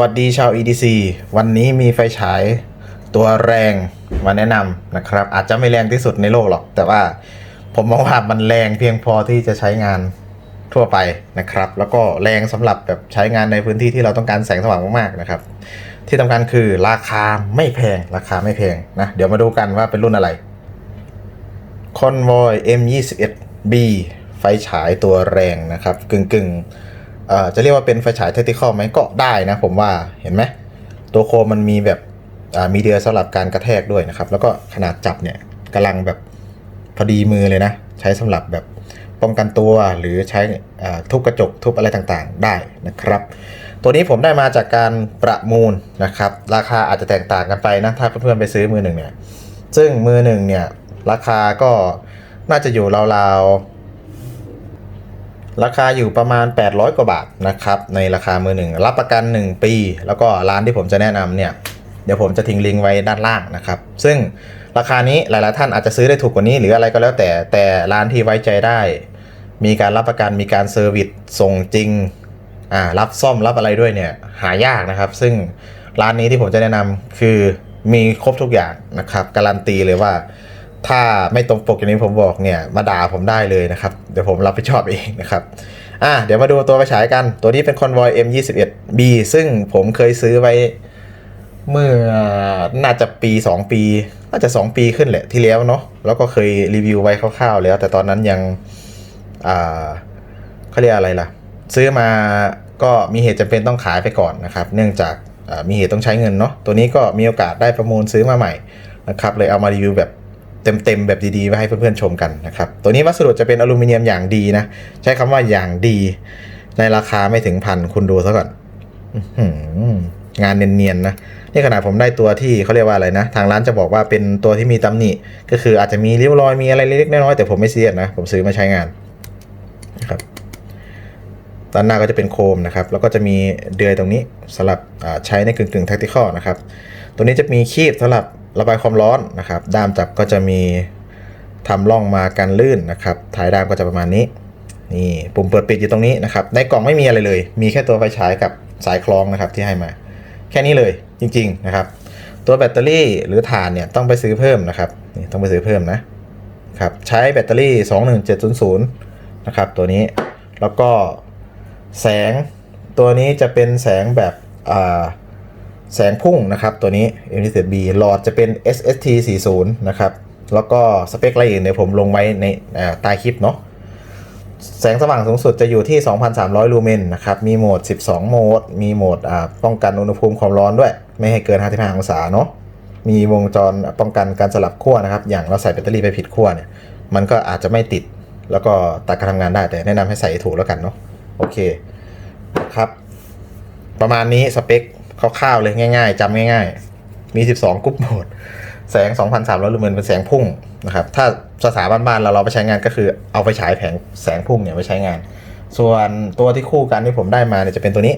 วัสดีชาว EDC วันนี้มีไฟฉายตัวแรงมาแนะนำนะครับ อาจจะไม่แรงที่สุดในโลกหรอก แต่ว่าผมมองว่ามันแรงเพียงพอที่จะใช้งานทั่วไปนะครับ แล้วก็แรงสำหรับแบบใช้งานในพื้นที่ที่เราต้องการแสงสว่างมากๆนะครับ ที่สำคัญคือราคาไม่แพงราคาไม่แพงนะ เดี๋ยวมาดูกันว่าเป็นรุ่นอะไร Convoy M21B ไฟฉายตัวแรงนะครับ กึ่งกึ่งๆ จะเรียกว่าเป็นไฟฉายเทคนิคอลไหมก็ได้นะผมว่าเห็นไหมตัวโคมมันมีแบบมีเดือยสำหรับการกระแทกด้วยนะครับ แล้วก็ขนาดจับเนี่ยกำลังแบบพอดีมือเลยนะ ใช้สำหรับแบบป้องกันตัวหรือใช้ทุบกระจกทุบอะไรต่างๆ ได้นะครับ ตัวนี้ผมได้มาจากการประมูลนะครับ ราคาอาจจะแตกต่างกันไปนะถ้าเพื่อนๆไปซื้อมือหนึ่งเนี่ยซึ่งมือหนึ่งเนี่ยราคาก็น่าจะอยู่ราวๆ ราคาอยู่ประมาณ 800 กว่าบาทนะครับในราคามือหนึ่งรับประกัน 1 ปี แล้วก็ร้านที่ผมจะแนะนำเนี่ยเดี๋ยวผมจะทิ้งลิงก์ไว้ด้านล่างนะครับ ซึ่งราคานี้หลายๆท่านอาจจะซื้อได้ถูกกว่านี้หรืออะไรก็แล้วแต่แต่ร้านที่ไว้ใจได้ มีการรับประกันมีการเซอร์วิสส่งจริงอ่ารับซ่อมรับอะไรด้วยเนี่ยหายากนะครับ ซึ่งร้านนี้ที่ผมจะแนะนำคือมีครบทุกอย่างนะครับการันตีเลยว่า ถ้าไม่ตรงปกอย่างนี้ผมบอกเนี่ยมาด่าผมได้เลยนะครับ เดี๋ยวผมรับผิดชอบเองนะครับอะเดี๋ยวมาดูตัวไปฉายกัน ตัวนี้เป็น Convoy M21B ซึ่งผมเคยซื้อไว้เมื่อน่าจะปี 2 ปี น่าจะ 2 ปีขึ้นแหละที่แล้วเนาะแล้วก็เคยรีวิวไว้คร่าวๆแล้ว แต่ตอนนั้นยังอ่าเขาเรียกอะไรล่ะ ซื้อมาก็มีเหตุจำเป็นต้องขายไปก่อนนะครับ เนื่องจากมีเหตุต้องใช้เงินเนาะตัวนี้ก็มีโอกาสได้ประมูลซื้อมาใหม่นะครับเลยเอามารีวิวแบบ เต็มๆแบบดีๆไว้ให้เพื่อนๆชมกันนะครับ ตัวนี้วัสดุจะเป็นอลูมิเนียมอย่างดีนะ ใช้คำว่าอย่างดี ในราคาไม่ถึงพันคุณดูซะก่อนงานเนียนๆนะนี่ขนาดผมได้ตัวที่เขาเรียกว่าอะไรนะ ทางร้านจะบอกว่าเป็นตัวที่มีตำหนิ ก็คืออาจจะมีริ้วรอยมีอะไรเล็กๆน้อยๆแต่ผมไม่เสียดนะ ผมซื้อมาใช้งานนะครับด้านหน้าก็จะเป็นโคมนะครับ แล้วก็จะมีเดือยตรงนี้สำหรับใช้ในกึ่งกึ่ง tactical นะครับ ตัวนี้จะมีคีบสำหรับ ระบายความร้อนนะครับ ด้ามจับก็จะมีทำร่องมากันลื่นนะครับท้ายด้ามก็จะประมาณนี้นี่ปุ่มเปิดปิดอยู่ตรงนี้นะครับ ในกล่องไม่มีอะไรเลย มีแค่ตัวไฟฉายกับสายคล้องนะครับที่ให้มา แค่นี้เลยจริง ๆนะครับ ตัวแบตเตอรี่หรือถ่านเนี่ยต้องไปซื้อเพิ่มนะครับนี่ต้องไปซื้อเพิ่มนะครับใช้แบตเตอรี่ 21700นะครับตัวนี้แล้วก็แสงตัวนี้จะเป็นแสงแบบอ่า แสงพุ่งนะครับตัวนี้ m t z b หลอดจะเป็น SST 40นะครับแล้วก็สเปคอะไรอื่นเนี่ยวผมลงไว้ในใต้คลิปเนาะแสงสว่างสูงสุดจะอยู่ที่ 2,300 ลูเมนนะครับ มีโหมด 12 โหมด มีโหมดป้องกันอุณหภูมิความร้อนด้วย ไม่ให้เกิน 55 องศาเนาะ มีวงจรป้องกันการสลับขั้วนะครับ อย่างเราใส่แบตเตอรี่ไปผิดขั้วเนี่ย มันก็อาจจะไม่ติด แล้วก็ตัดการทำงานได้ แต่แนะนำให้ใส่ถูกแล้วกันเนาะ โอเค ครับ ประมาณนี้สเปค คร่าวๆเลยง่าย ๆจำง่าย ๆ มี 12กรุ๊ปโหมด แสง 2,300ลูเมนเป็นแสงพุ่งนะครับ ถ้าภาษาบ้านๆเราเราไปใช้งานก็คือเอาไปฉายแผงแสงพุ่งเนี่ยไปใช้งาน ส่วนตัวที่คู่กันที่ผมได้มาเนี่ยจะเป็นตัวนี้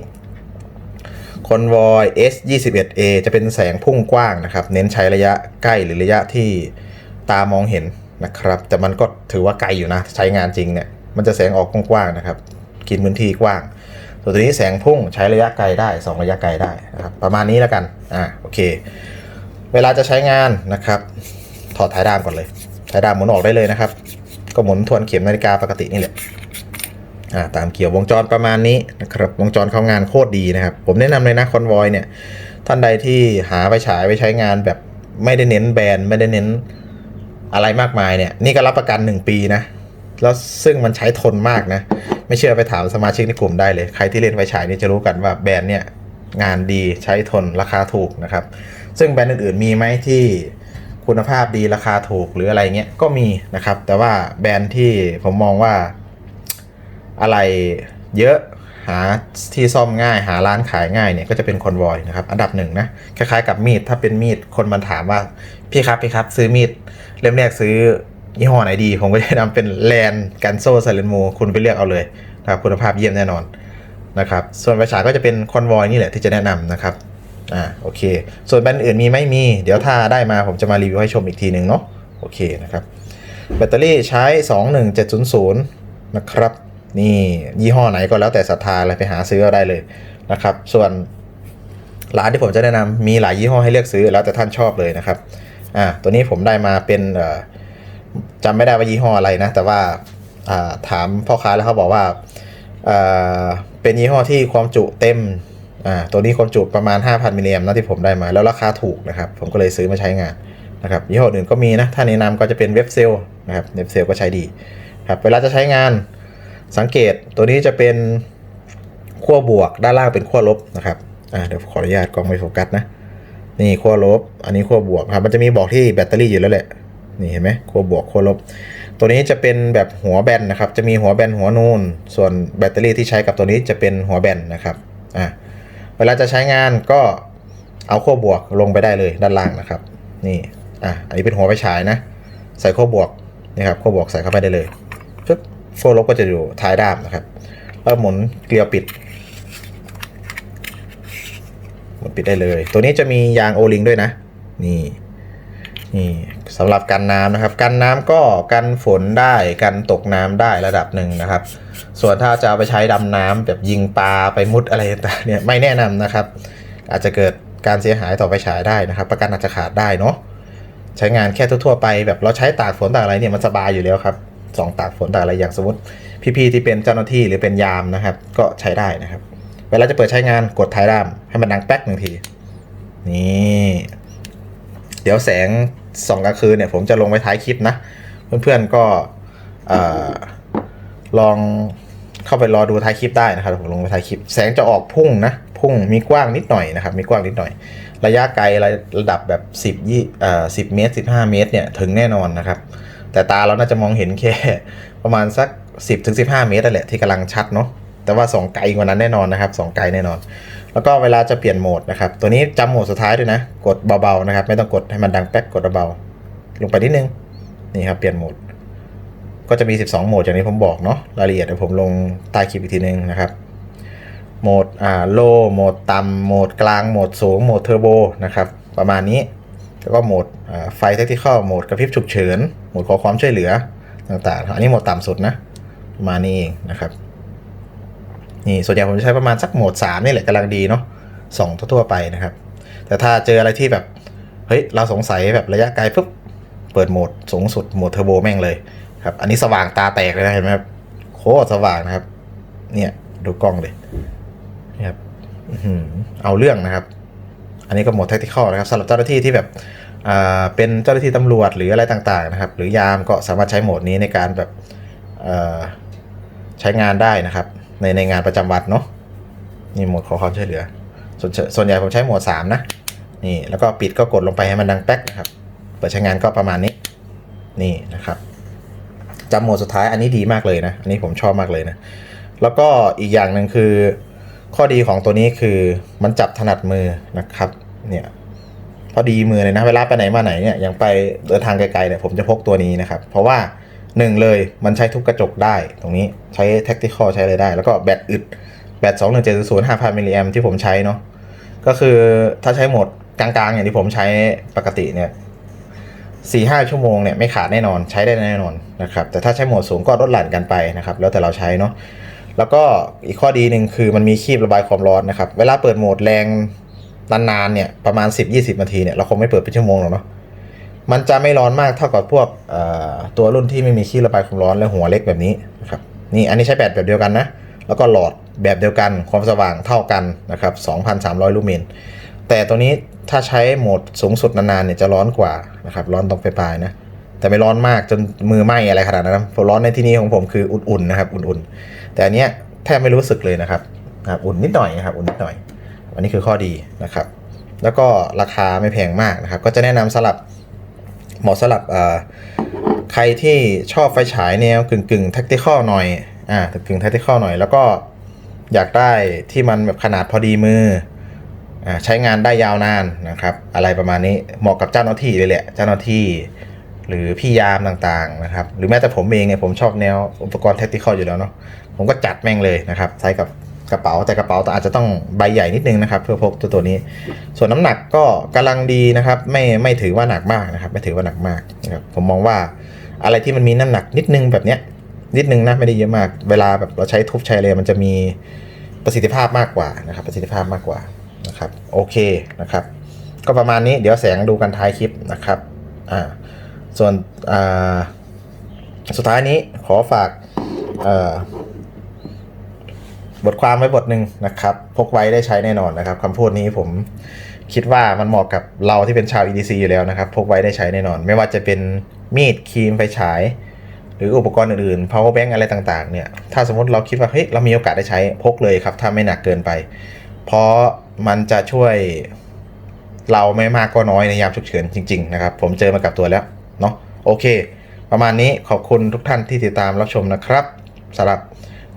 Convoy S21A จะเป็นแสงพุ่งกว้างนะครับ เน้นใช้ระยะใกล้หรือระยะที่ตามองเห็นนะครับ แต่มันก็ถือว่าไกลอยู่นะ ใช้งานจริงเนี่ย มันจะแสงออกกว้างๆนะครับ กินพื้นที่กว้าง ส่วนตัวนี้แสงพุ่งใช้ระยะไกลได้ 2 ระยะไกลได้นะครับประมาณนี้แล้วกันอ่าโอเค เวลาจะใช้งานนะครับ ถอดท้ายด้ามก่อนเลยท้ายด้ามหมุนออกได้เลยนะครับ ก็หมุนทวนเข็มนาฬิกาปกตินี่แหละอ่าตามเกี่ยววงจรประมาณนี้นะครับวงจรเข้างานโคตรดีนะครับ ผมแนะนำเลยนะคอนวอยเนี่ยท่านใดที่หาไปฉายไปใช้งานแบบไม่ได้เน้นแบรนด์ไม่ได้เน้นอะไรมากมายเนี่ยนี่ก็รับประกัน 1 ปีนะ แล้วซึ่งมันใช้ทนมากนะ ไม่เชื่อไปถามสมาชิกในกลุ่มได้เลย ใครที่เล่นไฟฉายนี่จะรู้กันว่าแบรนด์เนี่ยงานดีใช้ทนราคาถูกนะครับ ซึ่งแบรนด์อื่นๆมีไหมที่คุณภาพดีราคาถูกหรืออะไรเงี้ยก็มีนะครับ แต่ว่าแบรนด์ที่ผมมองว่าอะไรเยอะหาที่ซ่อมง่ายหาร้านขายง่ายเนี่ยก็จะเป็นคอนวอยนะครับ อันดับหนึ่งนะคล้ายๆกับมีดถ้าเป็นมีดคนมาถามว่าพี่ครับพี่ครับ ซื้อมีดเล่มแรกซื้อ ยี่ห้อไหนดี ผมก็จะนำเป็นแลนกันโซไซเลนโมคุณไปเลือกเอาเลยนะครับคุณภาพเยี่ยมแน่นอนนะครับส่วนไฟฉาก็จะเป็นคอนวอยนี่แหละที่จะแนะนำนะครับอ่าโอเค ส่วนแบรนด์อื่นมีไม่มี เดี๋ยวถ้าได้มาผมจะมารีวิวให้ชมอีกทีหนึ่งเนาะโอเคนะครับแบตเตอรี่ใช้ 21700 นะครับ นี่ยี่ห้อไหนก็แล้วแต่ศรัทธาอะไรไปหาซื้อได้เลยนะครับ ส่วนร้านที่ผมจะแนะนำมีหลายยี่ห้อให้เลือกซื้อแล้วแต่ท่านชอบเลยนะครับอ่าตัวนี้ผมได้มาเป็นเอ่อ จำไม่ได้ว่ายี่ห้ออะไรนะ แต่ว่าถามพ่อค้าแล้วเขาบอกว่าเป็นยี่ห้อที่ความจุเต็มตัวนี้ความจุประมาณ 5,000มิลลิแอมป์นะที่ผมได้มา แล้วราคาถูกนะครับ ผมก็เลยซื้อมาใช้งานนะครับยี่ห้ออื่นก็มีนะ ถ้าแนะนำก็จะเป็นเว็บเซลนะครับเว็บเซลก็ใช้ดีครับเวลาจะใช้งานสังเกตตัวนี้จะเป็นขั้วบวกด้านล่างเป็นขั้วลบนะครับเดี๋ยวขออนุญาตกล้องไม่โฟกัสนะนี่ขั้วลบ อันนี้ขั้วบวกครับมันจะมีบอกที่แบตเตอรี่อยู่แล้วแหละ นี่เห็นไหมขั้วบวกขั้วลบ ตัวนี้จะเป็นแบบหัวแบนนะครับ จะมีหัวแบนหัวนูน ส่วนแบตเตอรี่ที่ใช้กับตัวนี้จะเป็นหัวแบนนะครับอ่าเวลาจะใช้งานก็เอาขั้วบวกลงไปได้เลยด้านล่างนะครับ นี่อะอันนี้เป็นหัวไฟฉายนะ ใส่ขั้วบวกนี่ครับขั้วบวกใส่เข้าไปได้เลยปึ๊บขั้วลบก็จะอยู่ท้ายด้ามนะครับแล้วหมุนเกลียวปิดหมุนปิดได้เลย ตัวนี้จะมียางโอลิงด้วยนะ นี่ นี่สำหรับกันน้ำนะครับ กันน้ำก็กันฝนได้กันตกน้ำได้ระดับหนึ่งนะครับ ส่วนถ้าจะเอาไปใช้ดำน้ำแบบยิงปลาไปมุดอะไรต่างๆเนี่ยไม่แนะนำนะครับ อาจจะเกิดการเสียหายต่อไฟฉายได้นะครับ ประกันอาจจะขาดได้เนาะใช้งานแค่ทั่วๆไปแบบเราใช้ตากฝนตากอะไรเนี่ยมันสบายอยู่แล้วครับสองตากฝนตากอะไรอย่างสมมติพี่ๆที่เป็นเจ้าหน้าที่หรือเป็นยามนะครับ ก็ใช้ได้นะครับ เวลาจะเปิดใช้งานกดท้ายด้ามให้มันดังแป๊กหนึ่งทีนี่เดี๋ยวแสง ส่องกลางคืนเนี่ยผมจะลงไว้ท้ายคลิปนะ เพื่อนๆก็อลองเข้าไปรอดูท้ายคลิปได้นะครับผมลงไว้ท้ายคลิป แสงจะออกพุ่งนะ พุ่งมีกว้างนิดหน่อยนะครับ มีกว้างนิดหน่อย ระยะไกลระดับแบบ 10ยี่เอ่อ10เมตร 15 เมตรเนี่ยถึงแน่นอนนะครับ แต่ตาเราน่าจะมองเห็นแค่ประมาณสัก 10ถึง15 เมตรนั่นแหละที่กำลังชัดเนาะแต่ว่าส่องไกลกว่านั้นแน่นอนนะครับส่องไกลแน่นอน แล้วก็เวลาจะเปลี่ยนโหมดนะครับ ตัวนี้จำโหมดสุดท้ายด้วยนะ กดเบาๆนะครับ ไม่ต้องกดให้มันดังแป๊กกดเบาๆลงไปนิดนึง นี่ครับเปลี่ยนโหมด ก็จะมี 12 โหมดอย่างที่ผมบอกเนาะ รายละเอียดเดี๋ยวผมลงใต้คลิปอีกทีนึงนะครับ โหมดอ่าโลโหมดต่ำโหมดกลาง โหมดสูง โหมดเทอร์โบนะครับ ประมาณนี้ แล้วก็โหมดอ่าไฟเทคนิคอลโหมดกระพริบฉุกเฉิน โหมดขอความช่วยเหลือต่างๆ อันนี้โหมดต่ำสุดนะ ประมาณนี้เองนะครับ นี่ส่วนใหญ่ผมจะใช้ประมาณสักโหมด3นี่แหละกำลังดีเนาะสองทั่วๆไปนะครับ แต่ถ้าเจออะไรที่แบบเฮ้ยเราสงสัยแบบระยะไกลปุ๊บเปิดโหมดสูงสุดโหมดเทอร์โบแม่งเลยครับอันนี้สว่างตาแตกเลยนะเห็นไหมครับโคตรสว่างนะครับ เนี่ยดูกล้องเลยนี่ครับเอาเรื่องนะครับ อันนี้ก็โหมด tactical นะครับสำหรับเจ้าหน้าที่ที่แบบเป็นเจ้าหน้าที่ตำรวจหรืออะไรต่างๆนะครับ หรือยามก็สามารถใช้โหมดนี้ในการแบบใช้งานได้นะครับ ในในงานประจำวันเนาะนี่โหมดขอความช่วยเหลือ ส่วนส่วนใหญ่ผมใช้โหมด 3 นะ นี่แล้วก็ปิดก็กดลงไปให้มันดังแป๊กนะครับเปิดใช้งานก็ประมาณนี้ นี่นะครับจำโหมดสุดท้ายอันนี้ดีมากเลยนะ อันนี้ผมชอบมากเลยนะ แล้วก็อีกอย่างหนึ่งคือ ข้อดีของตัวนี้คือมันจับถนัดมือนะครับ เนี่ยพอดีมือเลยนะเวลาไปไหนมาไหนเนี่ยอย่างไปเดินทางไกลๆเนี่ยผมจะพกตัวนี้นะครับ เพราะว่า หนึ่งเลยมันใช้ทุกกระจกได้ตรงนี้ใช้ tactical ใช้อะไรได้ แล้วก็แบตอึดแบต2 1 7 0 0 5,000มิลลิแอมที่ผมใช้เนาะก็คือถ้าใช้โหมดกลางๆ อย่างที่ผมใช้ปกติเนี่ยสี่ห้าชั่วโมงเนี่ยไม่ขาดแน่นอนใช้ได้แน่นอนนะครับแต่ถ้าใช้โหมดสูงก็ลดหลั่นกันไปนะครับแล้วแต่เราใช้เนาะแล้วก็อีกข้อดีหนึ่งคือมันมีคีบระบายความร้อนนะครับ เวลาเปิดโหมดแรงนานๆเนี่ยประมาณ 10-20นาทีเนี่ยเราคงไม่เปิดเป็นชั่วโมงหรอกเนาะ มันจะไม่ร้อนมากเท่ากับพวกตัวรุ่นที่ไม่มีคีบระบายความร้อนและหัวเล็กแบบนี้นะครับนี่อันนี้ใช้แบตแบบเดียวกันนะ แล้วก็หลอดแบบเดียวกันความสว่างเท่ากันนะครับ 2,300 ลูเมน แต่ตัวนี้ถ้าใช้โหมดสูงสุดนานๆเนี่ยจะร้อนกว่านะครับร้อนตรงปลายๆนะแต่ไม่ร้อนมากจนมือไหม้อะไรขนาดนั้นนะร้อนในที่นี้ของผมคืออุ่นๆนะครับอุ่นๆ แต่อันเนี้ยแทบไม่รู้สึกเลยนะครับนะครับอุ่นนิดหน่อยนะครับอุ่นนิดหน่อย อันนี้คือข้อดีนะครับ แล้วก็ราคาไม่แพงมากนะครับ ก็จะแนะนำสลับ เหมาะสลับใครที่ชอบไฟฉายแนวกึ่งกึ่งแท็กติคอลหน่อยอ่ากึ่งกึ่งแท็กติคอลหน่อยแล้วก็อยากได้ที่มันแบบขนาดพอดีมืออ่าใช้งานได้ยาวนานนะครับ อะไรประมาณนี้เหมาะกับเจ้าหน้าที่เลยแหละเจ้าหน้าที่ หรือพี่ยามต่างๆนะครับ หรือแม้แต่ผมเองเนี่ยผมชอบแนวอุปกรณ์เทคนิคอยู่แล้วเนาะผมก็จัดแม่งเลยนะครับ ใช้กับ กระเป๋าแต่กระเป๋าอาจจะต้องใบใหญ่นิดนึงนะครับ เพื่อพกตัวตัวนี้ ส่วนน้ำหนักก็กำลังดีนะครับ ไม่ไม่ถือว่าหนักมากนะครับ ไม่ถือว่าหนักมากนะครับผมมองว่าอะไรที่มันมีน้ำหนักนิดนึงแบบเนี้ยนิดนึงนะไม่ได้เยอะมาก เวลาแบบเราใช้ทุบใช้เลยมันจะมีประสิทธิภาพมากกว่านะครับ ประสิทธิภาพมากกว่านะครับโอเคนะครับ ก็ประมาณนี้เดี๋ยวแสงดูกันท้ายคลิปนะครับอ่าส่วนอ่าสุดท้ายนี้ขอฝากเอ่อ บทความไว้บทหนึ่งนะครับพกไว้ได้ใช้แน่นอนนะครับคำพูดนี้ผมคิดว่ามันเหมาะกับเราที่เป็นชาว EDC อยู่แล้วนะครับพกไว้ได้ใช้แน่นอน ไม่ว่าจะเป็นมีดครีมไฟฉาย หรืออุปกรณ์อื่นๆ power bank อะไรต่างๆเนี่ยถ้าสมมติเราคิดว่าเฮ้ยเรามีโอกาสได้ใช้พกเลยครับถ้าไม่หนักเกินไป เพราะมันจะช่วยเราไม่มากก็น้อยในยามฉุกเฉินจริง ๆ นะครับ ผมเจอมากับตัวแล้วเนาะโอเค ประมาณนี้ขอบคุณทุกท่านที่ติดตามรับชมนะครับสำหรับ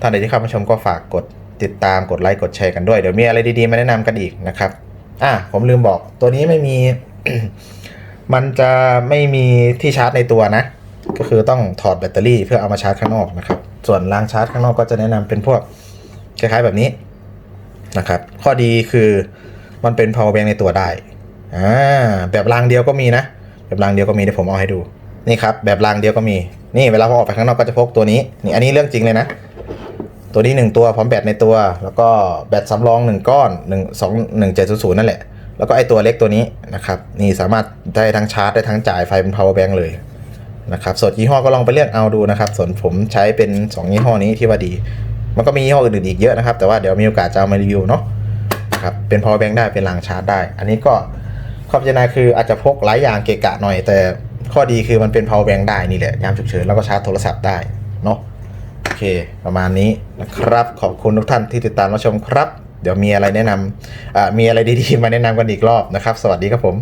ท่านใดที่เข้ามาชมก็ฝากกดติดตามกดไลค์กดแชร์กันด้วยเดี๋ยวมีอะไรดีๆ มาแนะนำกันอีกนะครับอะผมลืมบอกตัวนี้ไม่มี มันจะไม่มีที่ชาร์จในตัวนะ ก็คือต้องถอดแบตเตอรี่เพื่อเอามาชาร์จข้างนอกนะครับ ส่วนรางชาร์จข้างนอกก็จะแนะนำเป็นพวกคล้ายๆแบบนี้นะครับ ข้อดีคือมันเป็น power bank ในตัวได้อ่าแบบรางเดียวก็มีนะ แบบรางเดียวก็มีเดี๋ยวผมเอาให้ดูนี่ครับแบบรางเดียวก็มีนี่เวลาผมออกไปข้างนอกก็จะพกตัวนี้นี่อันนี้เรื่องจริงเลยนะ ตัวนี้หนึ่งตัวพร้อมแบตในตัว แล้วก็แบตสำรองหนึ่งก้อนหนึ่งสองหนึ่งเจ็ดศูนย์ศูนย์นั่นแหละ แล้วก็ไอตัวเล็กตัวนี้นะครับนี่สามารถได้ทั้งชาร์จได้ทั้งจ่ายไฟเป็น power bank เลยนะครับส่วนยี่ห้อก็ลองไปเลือกเอาดูนะครับ ส่วนผมใช้เป็น 2 ยี่ห้อนี้ที่ว่าดี มันก็มียี่ห้ออื่นอีกเยอะนะครับ แต่ว่าเดี๋ยวมีโอกาสจะเอามารีวิวเนาะนะครับเป็น power bank ได้เป็นรางชาร์จได้ อันนี้ก็ข้อพิจารณาคืออาจจะพกหลายอย่างเกะกะหน่อย แต่ข้อดีคือมันเป็น power bank ได้นี่แหละยามฉุกเฉินแล้วก็ชาร์จโทรศัพท์ได้เนาะ เค ประมาณนี้นะครับ ขอบคุณทุกท่านที่ติดตามรับชมครับ เดี๋ยวมีอะไรแนะนำอ่ามีอะไรดีๆมาแนะนำกันอีกรอบนะครับ สวัสดีครับผม